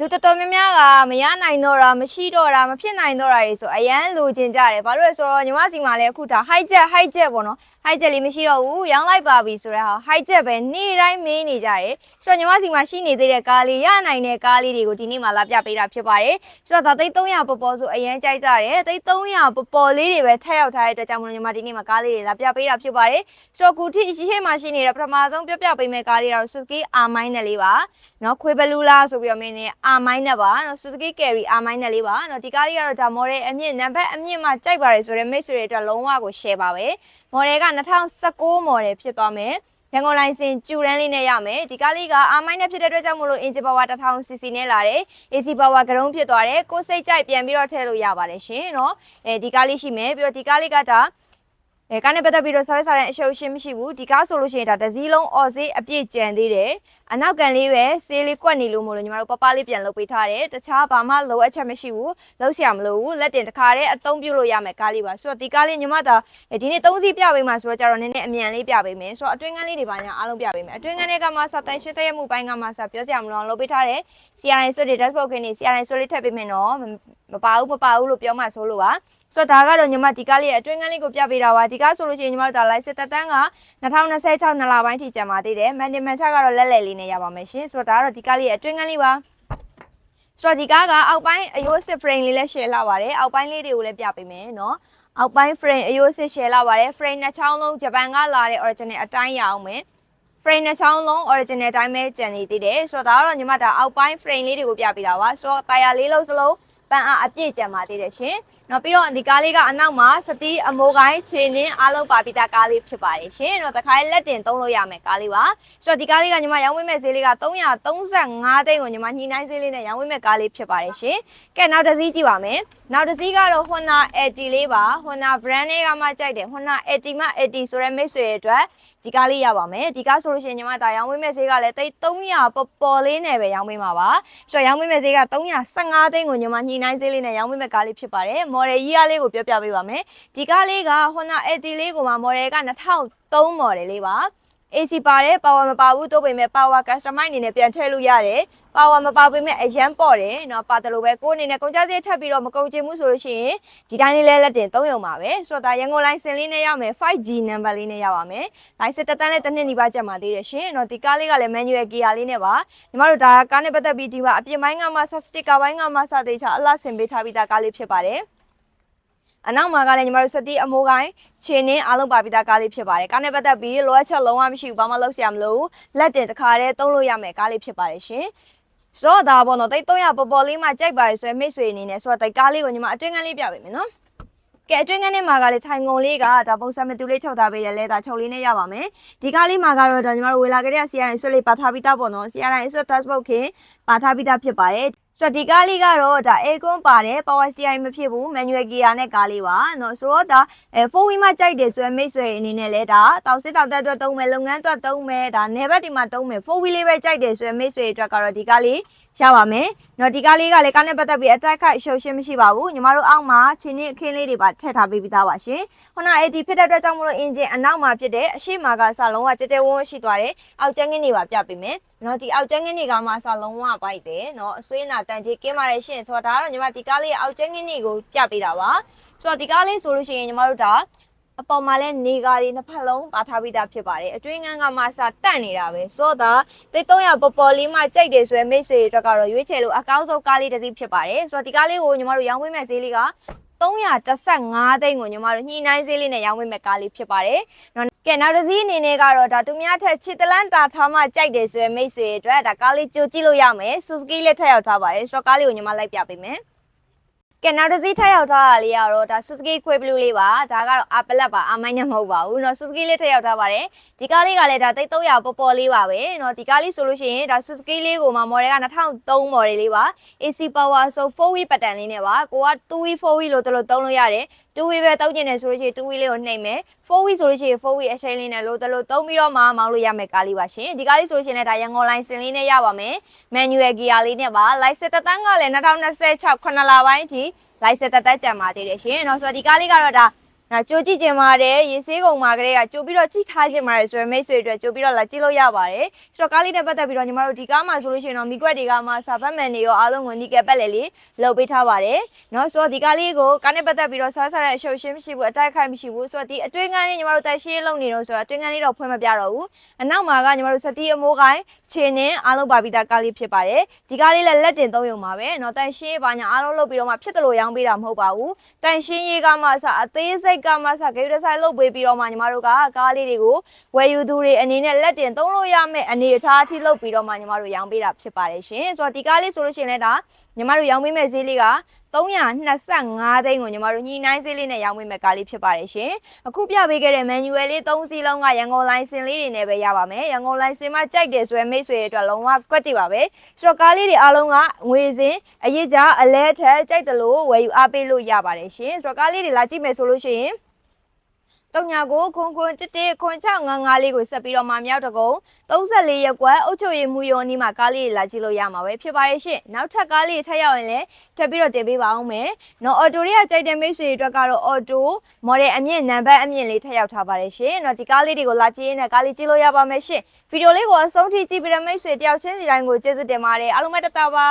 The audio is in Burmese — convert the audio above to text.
လူတော်တော်များများကမရနိုင်တော့တာမရှိတော့တာမဖြစ်နိုင်တော့တာတွေဆိုအရန်လိုချင်ကြတယ်ဘာလို့လဲဆိုတော့ညီမစီမှာလည်းအခုဒါ high jet high jet ပေါ့နော် high jet လေးမရှိတော့ဘူးရောင်းလိုက်ပါပြီဆိုတော့ high jet ပဲနေ့တိုင်းမေးနေကြတယ်ဆိုတော့ညီမစီမှာရှိနေသေးတဲ့ကားလေးရနိုင်တဲ့ကားလေးတွေကိုဒီနေ့မှလာပြပေးတာဖြစ်ပါတယ်ဆိုတော့ဒါသိန်း300ပေါ်ပေါ်ဆိုအရန်ကြိုက်ကြတယ်သိန်း300ပေါ်ပေါ်လေးတွေပဲထက်ရောက်ထားတဲ့အတွက်ကြောင့်မလို့ညီမဒီနေ့မှကားလေးတွေလာပြပေးတာဖြစ်ပါတယ်ဆိုတော့အခုထိရှိရှိမှရှိနေတဲ့ပထမဆုံးပြပြပေးမယ့်ကားလေးကတော့ Suzuki R-Mine နဲ့လေးပါနော်ခွေးဘလူးလားဆိုပြီးတော့မင်းနဲ့ R-Mine နဲ့ပါနော် Suzuki Carry R-Mine နဲ့လေးပါနော်ဒီကားလေးကတော့ဒါ model အမြင့်နံပါတ်အမြင့်မှကြိုက်ပါတယ်ဆိုတော့မိတ်ဆွေတွေအတွက်လုံးဝကို share ပါပဲ model က2019 model ဖြစ်သွားမယ်ရန်ကုန်လိုင်စင်ကျူရန်လေးနဲ့ရမယ်ဒီကားလေးက R-Mine နဲ့ဖြစ်တဲ့အတွက်ကြောင့်မလို့ engine power 1000cc နဲ့လာတယ် AC power ကရုံးဖြစ်သွားတယ်ကိုယ်စိတ်ကြိုက်ပြန်ပြီးတော့ထည့်လို့ရပါတယ်ရှင်နော်အဲဒီကားလေးရှိမယ်ပြီးတော့ဒီကားလေးကဒါ အဲကားနဲ့ပတ်သက်ပြီးတော့ဆော်ရဲဆော်ရဲအရှုပ်ရှင်းမရှိဘူးဒီကားဆိုလို့ရှိရင်ဒါတစ်စည်းလုံးအော်စေးအပြည့်ကျန်သေးတယ်အနောက်ကန်လေးပဲဆေးလေးကွက်နေလို့မို့လို့ညီမတို့ပပလေးပြန်လုပ်ပေးထားတယ်တခြားဘာမှလိုအပ်ချက်မရှိဘူးလုံးဆရာမလိုဘူးလက်တင်တစ်ခါတည်းအသုံးပြုလို့ရမယ်ကားလေးပါဆိုတော့ဒီကားလေးညီမဒါဒီနေ့သုံးစီးပြပေးမှာဆိုတော့ကြတော့နည်းနည်းအမြန်လေးပြပေးမယ်ဆိုတော့အတွင်းကန်းလေးတွေပါညာအားလုံးပြပေးမယ်အတွင်းကန်းတွေကမှစတိုင်ရှင်းတဲ့မှုပိုင်းကမှစပြောကြရမလို့လုပ်ပေးထားတယ် CRI ဆွတ်တွေ dashboard ခင်းနေ CRI ဆွတ်လေးထပ်ပေးမယ်နော်မပါဘူးမပါဘူးလို့ပြောမှဆိုလို့ပါ ဆိုတော့ဒါကတော့ညီမဒီကားလေးရဲ့အတွင်းကန်းလေးကိုပြပေးတာပါဒီကားဆိုလို့ရှိရင်ညီမတို့ဒါ license တက်တန်းက2026နှစ်လပိုင်းထိကျန်ပါသေးတယ် management ချက်ကတော့လက်လက်လေးနဲ့ရပါမယ်ရှင်ဆိုတော့ဒါကတော့ဒီကားလေးရဲ့အတွင်းကန်းလေးပါဆိုတော့ဒီကားကအောက်ပိုင်းအယိုးစစ် frame လေးလည်း share လာပါတယ်အောက်ပိုင်းလေးတွေကိုလည်းပြပေးမယ်နော်အောက်ပိုင်း frame အယိုးစစ် share လာပါတယ် frame နှစ်ချောင်းလုံးဂျပန်ကလာတဲ့ original အတိုင်းရအောင်မယ် frame နှစ်ချောင်းလုံး original တိုင်းပဲကျန်နေသေးတယ်ဆိုတော့ဒါကတော့ညီမဒါအောက်ပိုင်း frame လေးတွေကိုပြပေးတာပါဆိုတော့တာယာလေးလုံးစလုံး ပန်းအားအပြည့်ကျန်ပါသေးတယ်ရှင်နော်ပြီးတော့ဒီကားလေးကအနောက်မှာစတီးအမိုးကိုင်းခြေနှင်းအားလုံးပါပြီးသားကားလေးဖြစ်ပါတယ်ရှင်။တော့တခါလေးလက်တင်သုံးလို့ရမယ်ကားလေးပါ။ဆိုတော့ဒီကားလေးကညီမရောင်းဝင်းမဲ့ဈေးလေးက335သိန်းကိုညီမညှိနှိုင်းဈေးလေးနဲ့ရောင်းဝင်းမဲ့ကားလေးဖြစ်ပါတယ်ရှင်။ကဲနောက်တစ်စီးကြည့်ပါမယ်။နောက်တစ်စီးကတော့ Honda 80လေးပါ။ Honda brand လေးကမှကြိုက်တယ်။ Honda 80မှ80ဆိုရဲမိတ်ဆွေတွေအတွက်ဒီကားလေးရပါမယ်။ဒီကားဆိုလို့ရှိရင်ညီမဒါရောင်းဝင်းမဲ့ဈေးကလည်းတိတ်300ပေါ်ပေါ်လေးနဲ့ပဲရောင်းပေးမှာပါ။ဆိုတော့ရောင်းဝင်းမဲ့ဈေးက315သိန်းကိုညီမညှိနှိုင်းဈေးလေးနဲ့ရောင်းဝင်းမဲ့ကားလေးဖြစ်ပါတယ်။ model ကြီးအားလေးကိုပြောပြပေးပါမယ်ဒီကားလေးက Honda 80လေးကိုမှ model က2003 model လေးပါ AC ပါတယ် power မပါဘူးတိုးပေမဲ့ power customize အနေနဲ့ပြန်ထည့်လို့ရတယ် power မပါပေမဲ့အရန်ပေါ့တယ်เนาะပါတယ်လို့ပဲကိုယ်အနေနဲ့ကုန်ကြစည်ထပ်ပြီးတော့မကုန်ချင်ဘူးဆိုလို့ရှိရင်ဒီတိုင်းလေးလဲလက်တင်3ရုံပါပဲဆိုတော့ဒါရန်ကုန်လိုင်းစင်လေးနဲ့ရမယ် 5G number လေးနဲ့ရပါမယ်လိုင်းစတက်တန်းလေးတစ်နှစ်နီးပါးကျက်မှာသေးတယ်ရှင်เนาะဒီကားလေးကလည်း manual gear လေးနဲ့ပါညီမတို့ဒါကားနဲ့ပတ်သက်ပြီးဒီမှာအပြင်ပိုင်းကမှစစတစ်ကာပိုင်းကမှစသေးချာအလားဆင်ပေးထားပြီးသားကားလေးဖြစ်ပါတယ် အနောက်မှာကလည်းညီမတို့စတီးအမိုးကိုင်းခြေနှင်းအားလုံးပါပြီးသားကားလေးဖြစ်ပါတယ်ကားနဲ့ပတ်သက်ပြီးလောအချက်လုံးဝမရှိဘူးဘာမှလုပ်စရာမလိုဘူးလက်တင်တစ်ခါတည်းသုံးလို့ရမယ်ကားလေးဖြစ်ပါတယ်ရှင်ဆိုတော့ဒါပေါ့နော်တိတ်300ပေါ်ပေါ်လေးမှကြိုက်ပါရဆိုရင်မိတ်ဆွေအနေနဲ့ဆိုတော့တိတ်ကားလေးကိုညီမအတွင်းကန်းလေးပြပေးမယ်နော်ကဲအတွင်းကန်းထဲမှာကလေထိုင်ကုန်လေးကဒါပုံစံမတူလေးချုပ်ထားပေးတယ်လဲဒါချုပ်လေးနဲ့ရပါမယ်ဒီကားလေးမှာကတော့ဒါညီမတို့ဝေလာကြတဲ့ CRN ဆွတ်လေးပါထားပြီးသားပေါ့နော် CRN ဆွတ် dashboard ခင်ပါထားပြီးသားဖြစ်ပါတယ် ဆိုတော့ဒီကားလေးကတော့ဒါ aircon ပါတယ် power steering မဖြစ်ဘူး manual gear နဲ့ကားလေးပါเนาะဆိုတော့ဒါအဲ four wheel မှာကြိုက်တယ်ဆိုရင်မိတ်ဆွေအနေနဲ့လဲဒါတောက်စစ်တောက်တက်အတွက်သုံးမယ်လုပ်ငန်းအတွက်သုံးမယ်ဒါနယ်ဘက်ဒီမှာသုံးမယ် four wheel လေးပဲကြိုက်တယ်ဆိုရင်မိတ်ဆွေအတွက်ကတော့ဒီကားလေးရပါမယ်။နော်ဒီကားလေးကလည်းကားနဲ့ပတ်သက်ပြီးအတိုက်ခိုက်ရှုပ်ရှင်းမရှိပါဘူး။ညီမတို့အောက်မှာချင်းချင်းအခင်းလေးတွေပါထည့်ထားပေးပြီးသားပါရှင်။ခုန AT ဖြစ်တဲ့အတွက်ကြောင့်မလို့အင်ဂျင်အနောက်မှာဖြစ်တဲ့အရှိမာကစလုံးဝကြဲကြဲဝန်းဝန်းရှိသွားတယ်။အောက်ကျန်းကင်းတွေပါပြပေးမယ်။ နော်ဒီအောက်ကျန်းကင်းတွေကမှစလုံးဝပိုက်တယ်။နော်အဆွေးနာတန်ကြီးကင်းပါတယ်ရှင်။ဆိုတော့ဒါကတော့ညီမဒီကားလေးအောက်ကျန်းကင်းတွေကိုပြပေးတာပါ။ဆိုတော့ဒီကားလေးဆိုလို့ရှိရင်ညီမတို့ဒါအပေါ်မှာလဲနေကားလေးနှစ်ဖက်လုံးပါထားပြီးသားဖြစ်ပါတယ်အတွင်းငန်းကမှစတန့်နေတာပဲဆိုတော့တိတ်300ပေါ်ပေါ်လေးမှကြိုက်တယ်ဆိုရင်မိတ်ဆွေတွေအတွက်ကတော့ရွေးချယ်လို့အကောင်းဆုံးကားလေးတစ်စီးဖြစ်ပါတယ်ဆိုတော့ဒီကားလေးကိုညီမတို့ရောင်းပေးမဲ့ဈေးလေးက315သိန်းကိုညီမတို့ညှိနှိုင်းဈေးလေးနဲ့ရောင်းပေးမဲ့ကားလေးဖြစ်ပါတယ်နော် ကဲနောက်တစ်စီးအနေနဲ့ကတော့ဒါသူများထက်ချစ်တလန်းတာထားမှကြိုက်တယ်ဆိုရင်မိတ်ဆွေတွေအတွက်ဒါကားလေးကြိုကြည့်လို့ရမယ် Suzuki လေးထည့်ရောက်ထားပါတယ်ဆိုတော့ကားလေးကိုညီမလိုက်ပြပေးမယ်ကဲနောက်တစ်စီးထက်ရောက်ထားတာလေးကတော့ဒါ Suzuki Quick Blue လေးပါဒါကတော့ Apple ပါအမိုင်းနဲ့မဟုတ်ပါဘူးเนาะ Suzuki လေးထက်ရောက်ထားပါတယ်ဒီကားလေးကလည်းဒါသိ300ပေါ်ပေါ်လေးပါပဲเนาะဒီကားလေးဆိုလို့ရှိရင်ဒါ Suzuki လေးကိုမှ model က2003 model လေးပါ AC power ဆို 4wheel pattern လေးနဲ့ပါကိုက 2wheel 4wheel လို့တို့လို့သုံးလို့ရတယ် 2wheel ပဲတောက်ကျင်တယ်ဆိုလို့ရှိရင် 2wheel လေးကိုနှိမ့်မယ် 4wheel ဆိုလို့ရှိရင် 4wheel အရှိန်လေးနဲ့လို့တို့လို့သုံးပြီးတော့မှမောင်းလို့ရမယ်ကားလေးပါရှင်ဒီကားလေးဆိုလို့ရှိရင်လည်းဒါရန်ကုန်လိုင်းစင်လေးနဲ့ရပါမယ် manual gear လေးနဲ့ပါ license တက်တန်းကလည်း2026 9လပိုင်းအထိ license တက်တက်ကြံပါသေးတယ်ရှင်။နော်ဆိုတော့ဒီကားလေးကတော့ဒါ နော်ကြိုကြည့်ကြပါတယ်ရေဆေးကုံမှာကလေးကကြိုပြီးတော့ကြည့်ထားကြပါတယ်ဆိုရင်မိတ်ဆွေတွေအတွက်ကြိုပြီးတော့လာကြည့်လို့ရပါတယ်ဆိုတော့ကားလေးနဲ့ပတ်သက်ပြီးတော့ညီမတို့ဒီကားမှာဆိုလို့ရှိရင်တော့မိကွက်တွေကမှစာဖတ်မှန်တွေရောအားလုံးကိုနီကယ်ပတ်လေလေးလုပ်ပေးထားပါတယ်နော်ဆိုတော့ဒီကားလေးကိုကားနဲ့ပတ်သက်ပြီးတော့ဆားဆားတဲ့အရှုပ်ရှင်းမရှိဘူးအတိုက်ခိုက်မရှိဘူးဆိုတော့ဒီအတွင်းကန်းလေးညီမတို့တက်ရှင်းလုပ်နေတော့ဆိုတော့အတွင်းကန်းလေးတော့ဖွင့်မပြတော့ဘူးအနောက်မှာကညီမတို့စတီးအမိုးကိုင်းခြေနဲ့အားလုံးပါပြီးသားကားလေးဖြစ်ပါတယ်ဒီကားလေးလည်းလက်တင်သုံးရုံပါပဲနော်တန်ရှင်းပါညာအားလုံးလုပ်ပြီးတော့မှဖြစ်တယ်လို့ရောင်းပေးတာမဟုတ်ပါဘူးတန်ရှင်းရေးကမှစအသေးစိတ်ကမှစဂိတ်ဒဆိုင်လုပ်ပေးပြီးတော့မှညီမတို့ကကားလေးတွေကိုဝယ်ယူသူတွေအနေနဲ့လက်တင်သုံးလို့ရမယ့်အနေအထားအထိလုပ်ပြီးတော့မှညီမတို့ရောင်းပေးတာဖြစ်ပါတယ်ရှင်ဆိုတော့ဒီကားလေးဆိုလို့ရှိရင်လည်းဒါ ညီမတို့ရောင်းပေးမယ့်ဈေးလေးက325သိန်းကိုညီမတို့ညှိနှိုင်းဈေးလေးနဲ့ရောင်းပေးမယ့်ကားလေးဖြစ်ပါတယ်ရှင်အခုပြပေးခဲ့တဲ့ manual လေး3စီးလုံးကရန်ကုန်လိုင်စင်လေးတွေနဲ့ပဲရပါမယ်ရန်ကုန်လိုင်စင်မှာကြိုက်တယ်ဆိုရင်မိတ်ဆွေတွေအတွက်လုံးဝကွက်တိပါပဲဆိုတော့ကားလေးတွေအားလုံးကငွေစင်အရေးကြအလဲထက်ကြိုက်တယ်လို့ဝယ်ယူအားပေးလို့ရပါတယ်ရှင်ဆိုတော့ကားလေးတွေလာကြည့်မယ်ဆိုလို့ရှိရင် တုံညာကိုခွန်ခွန်တစ်တစ်ခွန်655လေးကိုဆက်ပြီးတော့မမြောက်တကုံ34ရက်ကွက်အုတ်ချုပ်ရည်မူယုံနီးမှာကားလေးတွေလာကြည့်လို့ရမှာပဲဖြစ်ပါရဲ့ရှင်နောက်ထပ်ကားလေးထပ်ရောက်ရင်လည်းထပ်ပြီးတော့တင်ပေးပါအောင်မယ်နော်အော်တိုတွေကကြိုက်တဲ့မိတ်ဆွေတွေအတွက်ကတော့အော်တိုမော်ဒယ်အမြင့်နံပါတ်အမြင့်လေးထပ်ရောက်ထားပါတယ်ရှင်နော်ဒီကားလေးတွေကိုလာကြည့်ရင်လည်းကားလေးကြည့်လို့ရပါမယ်ရှင်ဗီဒီယိုလေးကိုအဆုံးထိကြည့်ပြီးတဲ့မိတ်ဆွေတယောက်ချင်းစီတိုင်းကိုကျေးဇူးတင်ပါတယ်အားလုံးပဲတတပါ